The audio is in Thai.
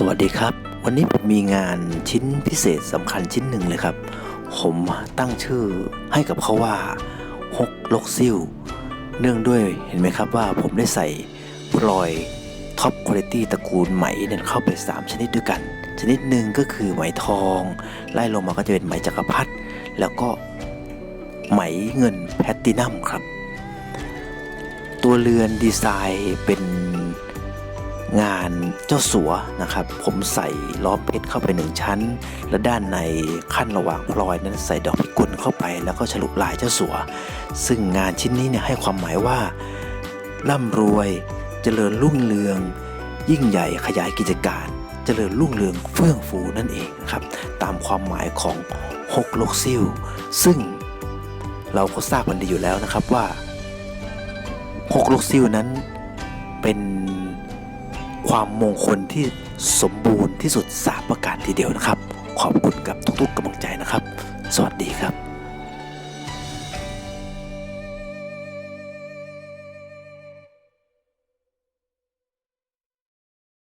สวัสดีครับ วันนี้ผมมีงานชิ้นพิเศษสำคัญชิ้นหนึ่งเลยครับ ผมตั้งชื่อให้กับเขาว่าฮกลกซิ่วเนื่องด้วยเห็นไหมครับว่าผมได้ใส่พลอยท็อปคุณภาพตระกูลไหมเนี่ยเข้าไป 3 ชนิดด้วยกัน ชนิดหนึ่งก็คือไหมทอง ไล่ลงมาก็จะเป็นไหมจักรพรรดิแล้วก็ไหมเงินแพลตตินัมครับ ตัวเรือนดีไซน์เป็น งานเจ้าสัวนะครับ ผมใส่ล้อเพชรเข้าไปหนึ่งชั้น และด้านในขั้นระหว่างพลอยนั้นใส่ดอกพิกุลเข้าไป แล้วก็ฉลุลายเจ้าสัว ซึ่งงานชิ้นนี้เนี่ยให้ความหมายว่า ร่ำรวยเจริญรุ่งเรือง ยิ่งใหญ่ขยายกิจการเจริญรุ่งเรืองเฟื่องฟูนั่นเองนะครับ ตามความหมายของฮกลกซิลซึ่งเราก็ทราบกันดีอยู่แล้วนะครับว่าฮกลกซิลนั้น ความมงคลที่สมบูรณ์ที่สุด3ประการทีเดียวนะครับ ขอบคุณกับทุกๆกำลังใจนะครับสวัสดีครับ